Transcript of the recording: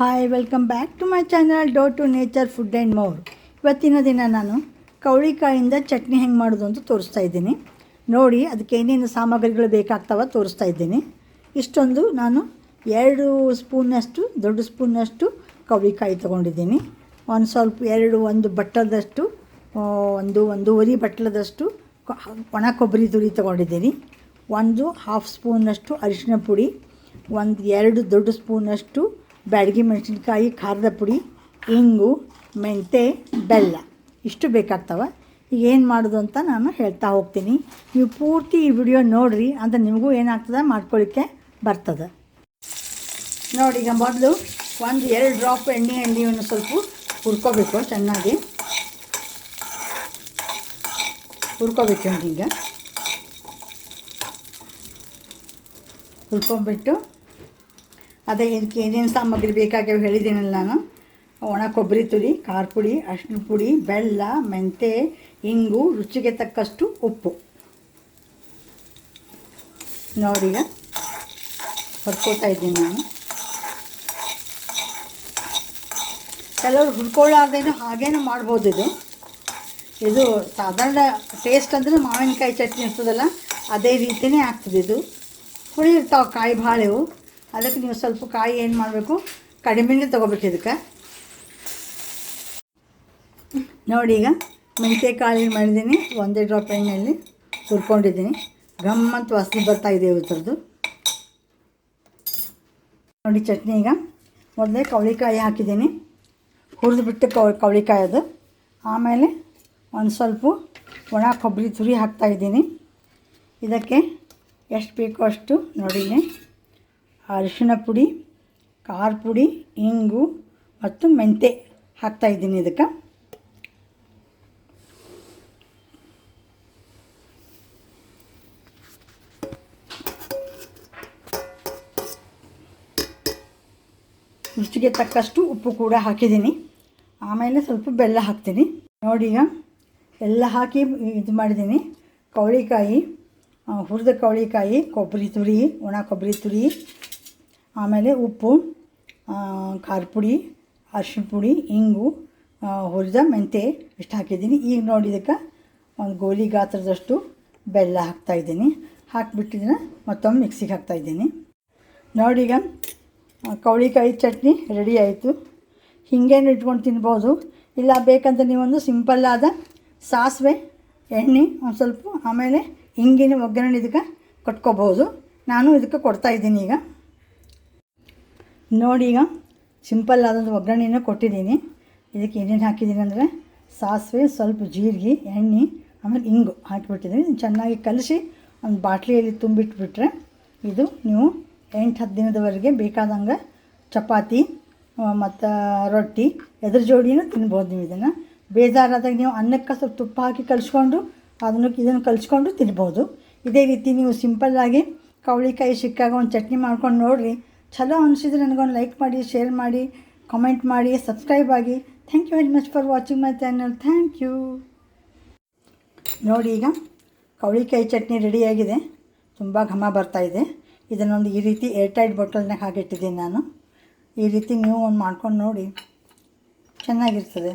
Hi welcome back to my channel do to nature food and more ಇವತ್ತಿನ ದಿನ ನಾನು ಕವಳಿಕಾಯಿಂದ ಚಟ್ನಿ ಹೆಂಗೆ ಮಾಡೋದು ಅಂತ ತೋರಿಸ್ತಾ ಇದ್ದೀನಿ. ನೋಡಿ, ಅದಕ್ಕೆ ಏನೇನು ಸಾಮಗ್ರಿಗಳು ಬೇಕಾಗ್ತಾವ ತೋರಿಸ್ತಾ ಇದ್ದೀನಿ. ಇಷ್ಟೊಂದು ನಾನು ಎರಡು ಸ್ಪೂನಷ್ಟು, ದೊಡ್ಡ ಸ್ಪೂನಷ್ಟು ಕವಳಿಕಾಯಿ ತೊಗೊಂಡಿದ್ದೀನಿ. ಒಂದು ಸ್ವಲ್ಪ ಎರಡು, ಒಂದು ಬಟ್ಟಲದಷ್ಟು ಒಂದು ಒಂದು ಒಂದೂವರೆ ಬಟ್ಟಲದಷ್ಟು ಒಣ ಕೊಬ್ಬರಿ ತುರಿ ತೊಗೊಂಡಿದ್ದೀನಿ. ಒಂದು ಹಾಫ್ ಸ್ಪೂನಷ್ಟು ಅರಿಶಿನ ಪುಡಿ, ಒಂದು ಎರಡು ದೊಡ್ಡ ಸ್ಪೂನಷ್ಟು ಬ್ಯಾಡಗಿ ಮೆಣಸಿನ್ಕಾಯಿ, ಖಾರದ ಪುಡಿ, ಇಂಗು, ಮೆಂತೆ, ಬೆಲ್ಲ. ಇಷ್ಟು ಬೇಕಾಗ್ತವೆ. ಈಗ ಏನು ಮಾಡೋದು ಅಂತ ನಾನು ಹೇಳ್ತಾ ಹೋಗ್ತೀನಿ. ನೀವು ಪೂರ್ತಿ ಈ ವಿಡಿಯೋ ನೋಡಿರಿ, ಅಂತ ನಿಮಗೂ ಏನಾಗ್ತದೆ ಮಾಡ್ಕೊಳ್ಳಿಕ್ಕೆ ಬರ್ತದೆ. ನೋಡಿ, ಈಗ ಮೊದಲು ಒಂದು ಎರಡು ಡ್ರಾಪ್ ಎಣ್ಣೆ ಎಣ್ಣೆಯನ್ನು ಸ್ವಲ್ಪ ಹುರ್ಕೋಬೇಕು ಚೆನ್ನಾಗಿ. ಹುರ್ಕೋಬೇಕು ಈಗ. ಹುರ್ಕೊಂಬಿಟ್ಟು ಅದೇ ಇದಕ್ಕೆ ಏನೇನು ಸಾಮಗ್ರಿ ಬೇಕಾಗ್ಯಾವ ಹೇಳಿದ್ದೀನಲ್ಲ ನಾನು. ಒಣ ಕೊಬ್ಬರಿ ತುರಿ ಖಾರ ಪುಡಿ ಅರಿಶಿನ ಪುಡಿ, ಬೆಲ್ಲ, ಮೆಂತೆ, ಇಂಗು, ರುಚಿಗೆ ತಕ್ಕಷ್ಟು ಉಪ್ಪು. ನೋಡಿ ಹೊರ್ಕೋತಾ ಇದ್ದೀನಿ ನಾನು. ಕೆಲವರು ಹುರ್ಕೊಳ್ಳಾರ್ದೇನು ಹಾಗೇನೂ ಮಾಡ್ಬೋದು ಇದು. ಇದು ಸಾಧಾರಣ ಟೇಸ್ಟ್ ಅಂದರೆ ಮಾವಿನಕಾಯಿ ಚಟ್ನಿ ಇರ್ತದಲ್ಲ ಅದೇ ರೀತಿಯೇ ಆಗ್ತದೆ ಇದು. ಹುಳಿ ಇರ್ತಾವೆ ಕಾಯಿ ಭಾಳ ಇವು ಅದಕ್ಕೆ ನೀವು ಸ್ವಲ್ಪ ಕಾಯಿ ಏನು ಮಾಡಬೇಕು? ಕಡಿಮೆನೇ ತೊಗೋಬೇಕು ಇದಕ್ಕೆ. ನೋಡಿ ಈಗ ಮೆಂತ್ಯಕಾಳು ಏನು ಮಾಡಿದ್ದೀನಿ, ಒಂದೇ ಡ್ರಾಪ್ ಎಣ್ಣೆಯಲ್ಲಿ ಹುರ್ಕೊಂಡಿದ್ದೀನಿ. ಗಮ್ಮಂತ ವಾಸನೆ ಬರ್ತಾ ಇದೆ ಥರದ್ದು ನೋಡಿ ಚಟ್ನಿ ಈಗ. ಮೊದಲೇ ಕವಳಿಕಾಯಿ ಹಾಕಿದ್ದೀನಿ. ಹುರಿದು ಬಿಟ್ಟು ಕವ್, ಕವಳಿಕಾಯಿ ಅದು. ಆಮೇಲೆ ಒಂದು ಸ್ವಲ್ಪ ಒಣ ಕೊಬ್ಬರಿ ತುರಿ ಹಾಕ್ತಾಯಿದ್ದೀನಿ ಇದಕ್ಕೆ ಎಷ್ಟು ಬೇಕೋ ಅಷ್ಟು ನೋಡಿದ್ದೀನಿ ಅರಿಶಿಣ ಪುಡಿ, ಖಾರ ಪುಡಿ, ಇಂಗು ಮತ್ತು ಮೆಂತೆ ಹಾಕ್ತಾಯಿದ್ದೀನಿ ಇದಕ್ಕೆ. ರುಚಿಗೆ ತಕ್ಕಷ್ಟು ಉಪ್ಪು ಕೂಡ ಹಾಕಿದ್ದೀನಿ. ಆಮೇಲೆ ಸ್ವಲ್ಪ ಬೆಲ್ಲ ಹಾಕ್ತೀನಿ. ನೋಡಿ ಈಗ ಎಲ್ಲ ಹಾಕಿ ಇದು ಮಾಡಿದ್ದೀನಿ. ಕವಳಿಕಾಯಿ ಹುರಿದ ಕವಳಿಕಾಯಿ ಕೊಬ್ಬರಿ ತುರಿ, ಒಣ ಕೊಬ್ಬರಿ ತುರಿ ಆಮೇಲೆ ಉಪ್ಪು ಖಾರ ಪುಡಿ ಅರ್ಶಿನ ಪುಡಿ ಇಂಗು ಹುರಿದ ಮೆಂತೆ ಇಷ್ಟು ಹಾಕಿದ್ದೀನಿ. ಈಗ ನೋಡಿ ಇದಕ್ಕೆ ಒಂದು ಗೋಲಿ ಗಾತ್ರದಷ್ಟು ಬೆಲ್ಲ ಹಾಕ್ತಾಯಿದ್ದೀನಿ ಹಾಕಿಬಿಟ್ಟಿದ್ದನ್ನ ಮತ್ತೊಮ್ಮೆ ಮಿಕ್ಸಿಗೆ ಹಾಕ್ತಾಯಿದ್ದೀನಿ ನೋಡಿ ಈಗ ಆ, ಕವಳಿಕಾಯಿ ಚಟ್ನಿ ರೆಡಿ ಆಯಿತು. ಹಿಂಗೇನು ಇಟ್ಕೊಂಡು ತಿನ್ಬೋದು. ಇಲ್ಲ ಬೇಕಂತ ನೀವೊಂದು ಸಿಂಪಲ್ಲಾದ ಸಾಸಿವೆ ಎಣ್ಣೆ ಒಂದು ಸ್ವಲ್ಪ ಆಮೇಲೆ ಹಿಂಗಿನ ಒಗ್ಗರಣೆ ಇದಕ್ಕೆ ಕೊಟ್ಕೋಬೋದು. ನಾನು ಇದಕ್ಕೆ ಕೊಡ್ತಾಯಿದ್ದೀನಿ ಈಗ. ನೋಡಿ ಈಗ ಸಿಂಪಲ್ ಆದಂಥ ಒಗ್ಗರಣೆನ ಕೊಟ್ಟಿದ್ದೀನಿ. ಇದಕ್ಕೆ ಏನೇನು ಹಾಕಿದ್ದೀನಿ ಅಂದರೆ ಸಾಸಿವೆ, ಸ್ವಲ್ಪ ಜೀರಿಗೆ, ಎಣ್ಣೆ, ಆಮೇಲೆ ಇಂಗು ಹಾಕಿಬಿಟ್ಟಿದ್ದೀನಿ. ಚೆನ್ನಾಗಿ ಕಲಸಿ ಒಂದು ಬಾಟ್ಲಿಯಲ್ಲಿ ತುಂಬಿಟ್ಬಿಟ್ರೆ ಇದು ನೀವು ಎಂಟು, ಹತ್ತು ದಿನದವರೆಗೆ ಬೇಕಾದಂಗೆ ಚಪಾತಿ ಮತ್ತು ರೊಟ್ಟಿ, ಎದ್ರ ಜೋಡಿನೂ ತಿನ್ಬೋದು ನೀವು ಇದನ್ನು. ಬೇಜಾರಾದಾಗ ನೀವು ಅನ್ನಕ್ಕೆ ಸ್ವಲ್ಪ ತುಪ್ಪ ಹಾಕಿ ಕಲಿಸ್ಕೊಂಡು ಅದನ್ನು ಇದನ್ನು ಕಲಿಸ್ಕೊಂಡು ತಿನ್ಬೋದು. ಇದೇ ರೀತಿ ನೀವು ಸಿಂಪಲ್ಲಾಗಿ ಕವಳಿಕಾಯಿ, ಸಿಕ್ಕಾಗ ಒಂದು ಚಟ್ನಿ ಮಾಡ್ಕೊಂಡು ನೋಡಿರಿ. ಚಲೋ ಅನಿಸಿದ್ರೆ ನನಗೊಂದು ಲೈಕ್ ಮಾಡಿ ಶೇರ್ ಮಾಡಿ ಕಾಮೆಂಟ್ ಮಾಡಿ ಸಬ್ಸ್ಕ್ರೈಬ್ ಆಗಿ. Thank you very much for watching my channel thank you ನೋಡಿ ಈಗ ಕವಳಿಕಾಯಿ ಚಟ್ನಿ ರೆಡಿಯಾಗಿದೆ ತುಂಬ ಘಮ ಬರ್ತಾ ಇದೆ. ಇದನ್ನೊಂದು ಈ ರೀತಿ ಏರ್ಟೈಟ್ ಬಾಟಲ್ನಾಗ ಹಾಕಿಟ್ಟಿದ್ದೀನಿ ನಾನು. ಈ ರೀತಿ ನೀವು ಒಂದು ಮಾಡ್ಕೊಂಡು ನೋಡಿ. ಚೆನ್ನಾಗಿರ್ತದೆ.